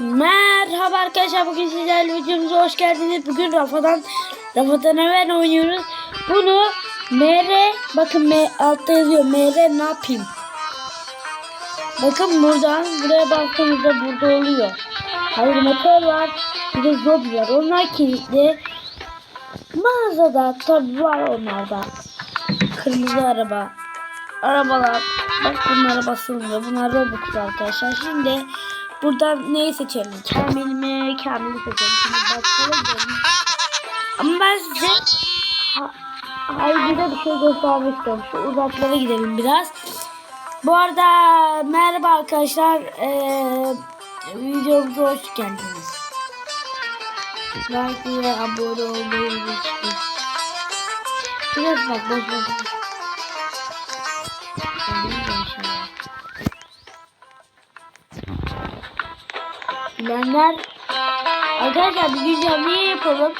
Merhaba arkadaşlar bugün sizlerle videomuza hoş geldiniz. Bugün Rafadan Rafadan hemen oynuyoruz. Bunu MR bakın M, altta yazıyor MR ne yapayım? Bakın buradan buraya baktığımızda burada oluyor. Hayır motor var. Bir de zob var. Onlar kilitli. Mağazada tabi var onlarda. Kırmızı araba. Arabalar. Bak bunlara basılmıyor. Bunlar Robux arkadaşlar. Şimdi buradan neyi seçelim? Kamil mi? Kamil'i seçelim. Şimdi gidelim. Ama ben size ha, Haydi'de bir şey göstermek istiyorum. Şu uzaklara gidelim biraz. Bu arada merhaba arkadaşlar. Ee, videomuza hoş geldiniz. Like ve abone olmayı unutmayın. Biraz bak boş boş. Bilenler Arkadaşlar bir gün canlı yayın yapalım.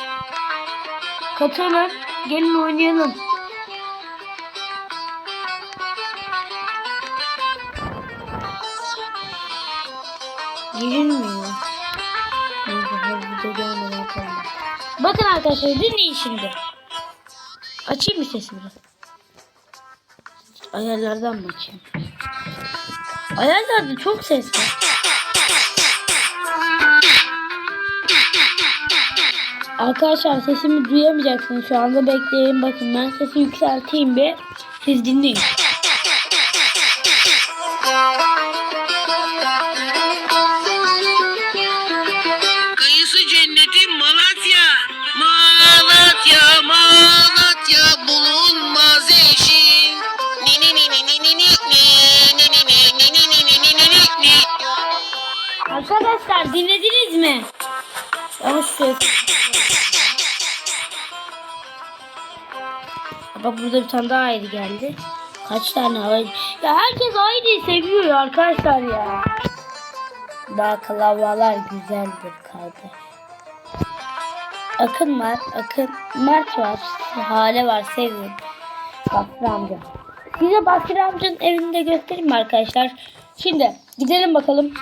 Katılın. Gelin oynayalım. Girilmiyor. Bakın arkadaşlar dinleyin şimdi. Açayım mı sesini? Ayarlardan mı açayım? Ayarlarda çok ses var. Arkadaşlar sesimi duyamayacaksınız şu anda bekleyin bakın ben sesi yükselteyim bir siz dinleyin. Kayısı cenneti Malatya. Malatya, Malatya bulunmaz eşi. Ni ni ni ni ni ni ni ni ni ni ni ni ni ni ni ni ni ni. Arkadaşlar dinlediniz burada bir tane daha ayrı geldi. Kaç tane ayrı? Ya herkes ayrıyı seviyor ya arkadaşlar ya. Baklavalar güzeldir kardeş. Akın var, Akın. Mert var, Hale var, Sevim. Basri amca. Size Basri amcanın evini de göstereyim arkadaşlar? Şimdi gidelim bakalım.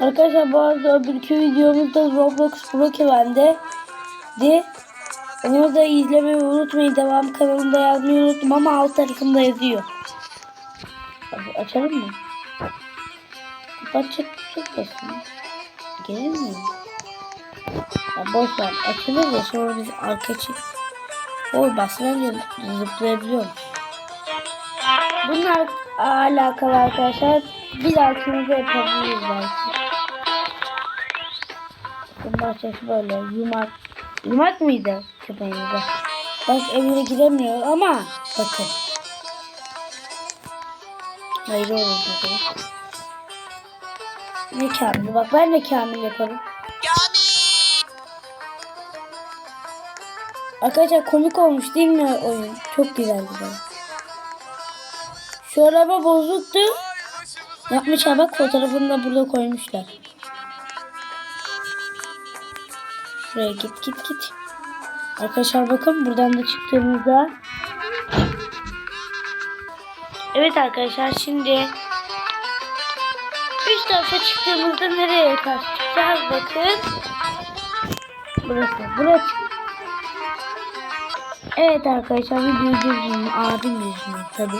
Arkadaşlar bu arada öbürkü videomuzda Roblox Brokeven'de de onu da izlemeyi unutmayın. Devam kanalında yazmayı unuttum ama alt tarafında yazıyor. Açalım mı? Kapat çık çık. Gelir mi? Ya boş ver. Açılır da sonra biz arka çık. Oy basınca zıplayabiliyoruz. Bunlar alakalı arkadaşlar. Bir dahakimizde yapabiliriz belki. Bunun bahçesi böyle yumak. Yumak mıydı köpeğimizde? Bak evine giremiyor ama bakın. Hayır olur dedi. Ne kamil? Bak ben de kamil yaparım. Arkadaşlar komik olmuş değil mi oyun? Çok güzeldi bana. Şu araba bozuktu. Yapmışlar bak fotoğrafını da burada koymuşlar. Şuraya git git git. Arkadaşlar bakın buradan da çıktığımızda. Evet arkadaşlar şimdi üst tarafa çıktığımızda nereye karşı çıkacağız bakın. Burası. Burası. Evet arkadaşlar videoyu durdurun. Abim yüzünden tabi.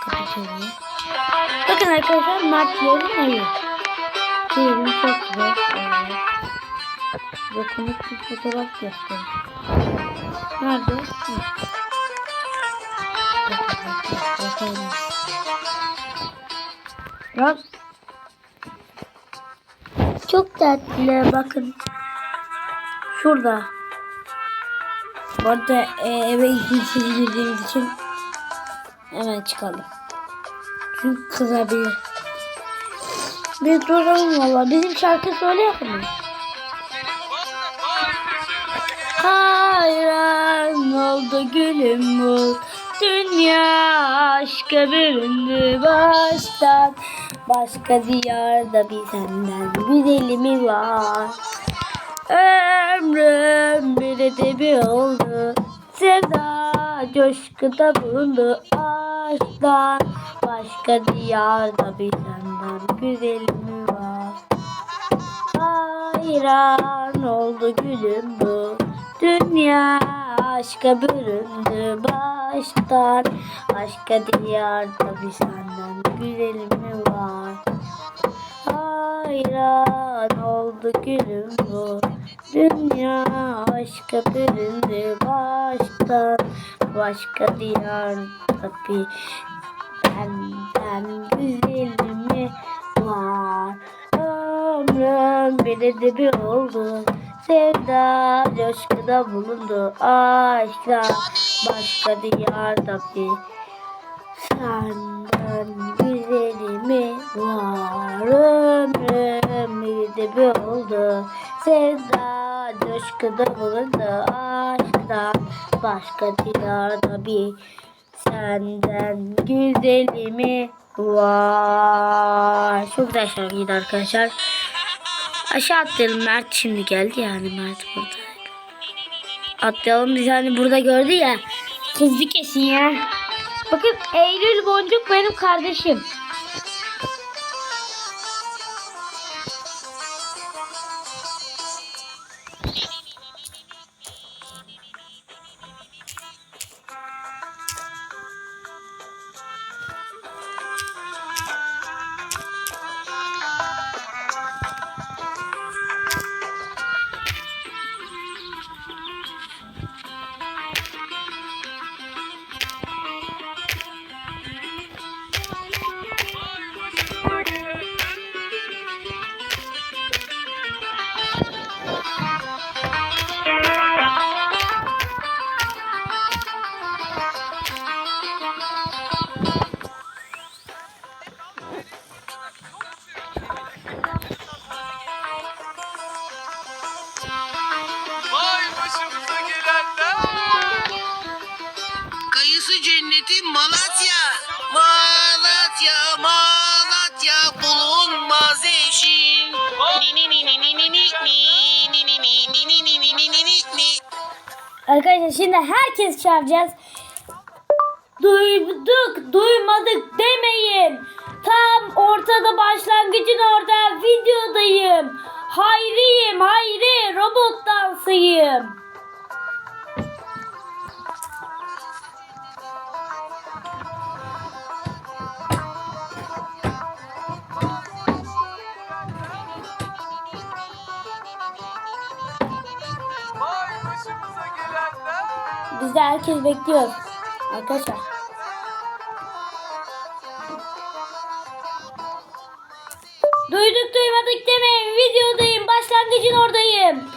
Kapatıyorum. Bakın arkadaşlar Mertlerin evi. Yerim çok güzel. Evet. Size komik bir fotoğraf göstereyim. Nerede? Hı. Bak. Çok tatlı bakın. Şurada. Bu arada e, eve izinsiz girdiğimiz için hemen çıkalım. Çünkü kızabilir. Bir duralım valla. Bizim şarkı söyleyelim mi? Hayran oldu gülüm bu. Dünya aşka büründü baştan. Başka diyarda bir senden güzeli mi var. Ömrüm bir edebi oldu. Sevda coşkuda bulundu aşktan. Başka diyarda bir senden senden güzel mi var? Hayran oldu gülüm bu Dünya aşka büründü baştan. Aşka diyar tabi senden güzel mi var? Hayran oldu gülüm bu. Dünya aşka büründü baştan. Başka diyar tabi Benden güzelimi var? Ömrüm bir de bir oldu Sevda coşkuda bulundu. Aşkla başka diyarda bir Senden güzelimi var Ömrüm bir oldu. Sevda coşkuda bulundu. Aşktan başka diyarda bir Senden güzelimi var. Çok güzel şarkıydı arkadaşlar. Aşağı atlayalım. Mert şimdi geldi yani Mert burada. Atlayalım biz hani burada gördü ya. Kızdı kesin ya. Bakın Eylül Boncuk benim kardeşim. Cenneti Malatya. Malatya, Malatya bulunmaz eşin. Arkadaşlar şimdi herkes çağıracağız. Duyduk, duymadık demeyin. Tam ortada başlangıcın orada videodayım. Hayriyim, hayri, robot dansıyım. Biz de herkes bekliyor. Arkadaşlar. Duyduk duymadık demeyin. Videodayım. Başlangıcın oradayım.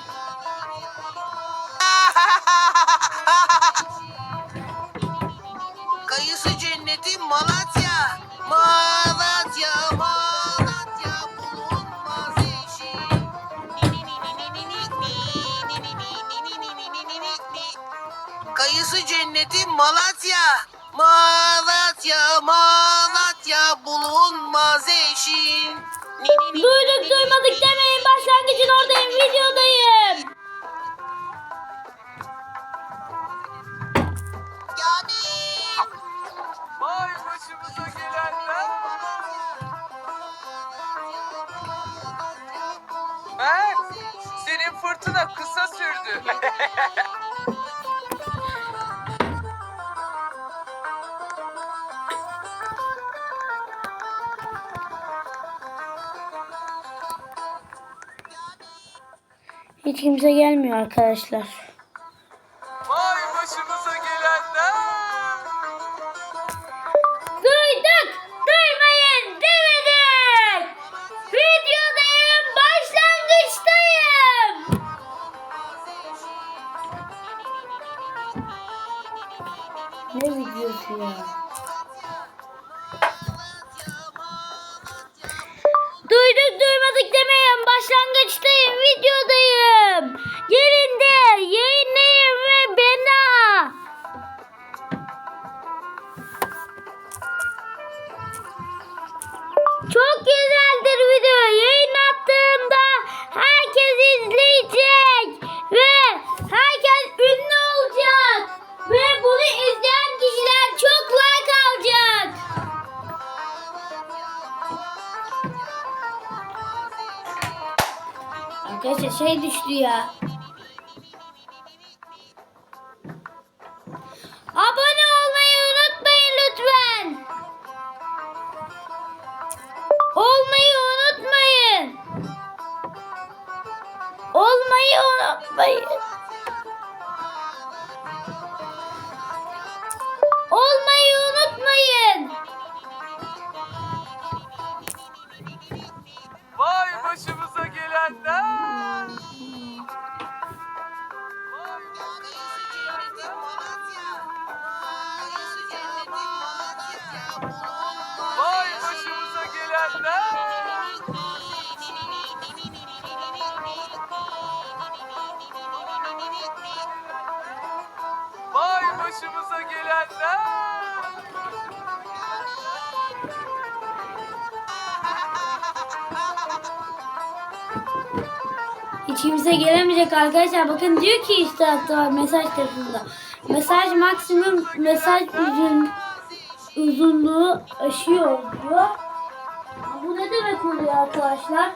Duyduk duymadık demeyin. Başlangıcın oradayım. Videodayım. Yani. Vay başımıza gelenler. Mert, senin fırtına kısa sürdü. Hiç kimse gelmiyor arkadaşlar. Vay başımıza gelenler. Duyduk duymayın demedik. Videodayım. Başlangıçtayım. Ne videosu ya? Duyduk duymadık demeyin. Başlangıçtayım. Videodayım. Yerinde. Neyse şey düştü ya. Abone olmayı unutmayın lütfen. Olmayı unutmayın. Olmayı unutmayın. Olmayı unutmayın. Vay başımıza gelenler. Kimse gelemeyecek arkadaşlar. Bakın diyor ki işte hatta mesaj tarafında. Mesaj maksimum mesaj uzun, uzunluğu aşıyor diyor. Bu ne demek oluyor arkadaşlar?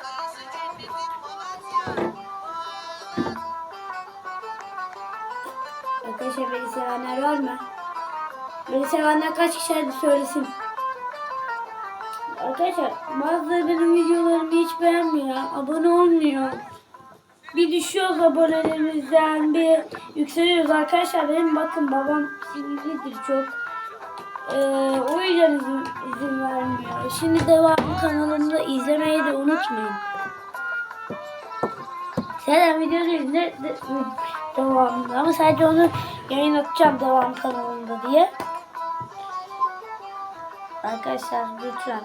Arkadaşlar beni sevenler var mı? Beni sevenler kaç kişi hadi söylesin. Arkadaşlar bazıları benim videolarımı hiç beğenmiyor. Abone olmuyor. Bir düşüyoruz abonelerimizden bir yükseliyoruz arkadaşlar. Benim bakın babam sinirlidir çok. Ee, o yüzden izin, izin vermiyor. Şimdi devam kanalımda izlemeyi de unutmayın. Zaten videoyu izle de, devamında ama sadece onu yayın atacağım devam kanalında diye. Arkadaşlar lütfen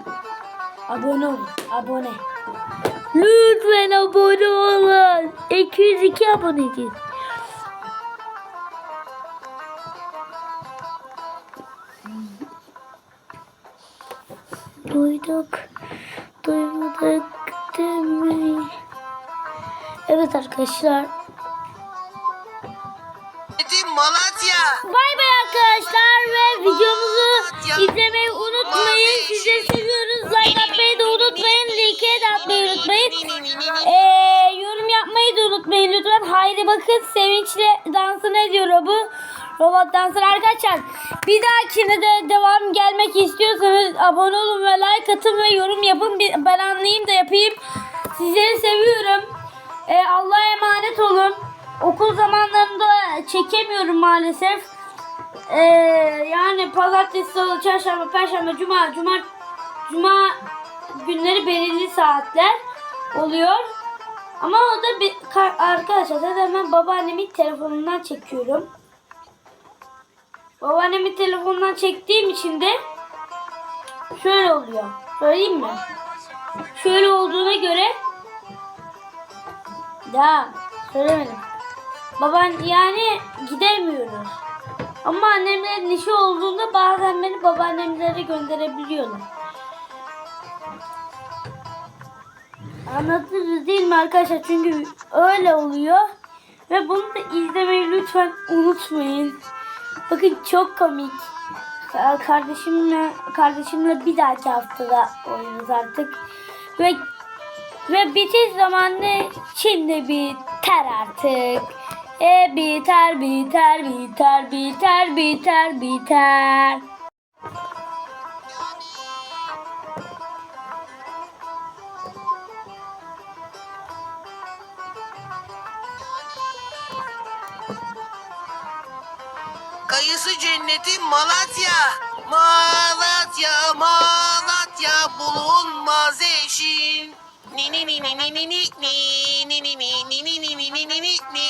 abone olun. Abone. Lütfen abone olun. 202 aboneciyiz. Duyduk. Duymadık demeyi. Evet arkadaşlar. Malatya. Bay bay arkadaşlar ve videomuzu izlemeyi Ee, yorum yapmayı da unutmayın lütfen. Haydi bakın sevinçle dansını ediyor bu. Robot dansır arkadaşlar. Bir dahakine de devam gelmek istiyorsanız abone olun ve like atın ve yorum yapın. Ben anlayayım da yapayım. Sizleri seviyorum. Ee, Allah'a emanet olun. Okul zamanlarında çekemiyorum maalesef. Ee, yani pazartesi, salı, çarşamba, perşembe, cuma, cuma, cuma günleri belirli saatler oluyor. Ama o da bir, ka- arkadaşlar zaten ben babaannemin telefonundan çekiyorum. Babaannemin telefonundan çektiğim için de şöyle oluyor. Söyleyeyim mi? Şöyle olduğuna göre ya söylemedim. Baban yani gidemiyoruz. Ama annemlerin işi olduğunda bazen beni babaannemlere gönderebiliyorlar. Anladınız değil mi arkadaşlar? Çünkü öyle oluyor. Ve bunu da izlemeyi lütfen unutmayın. Bakın çok komik. Ka- Kardeşimle kardeşimle bir dahaki haftada oynuyoruz artık. Ve ve bitiş zamanı şimdi biter artık. E biter biter biter biter biter biter. Cenneti Malatya. Malatya, Malatya bulunmaz eşin. Ni ni ni ni ni ni ni ni ni ni ni ni ni ni ni ni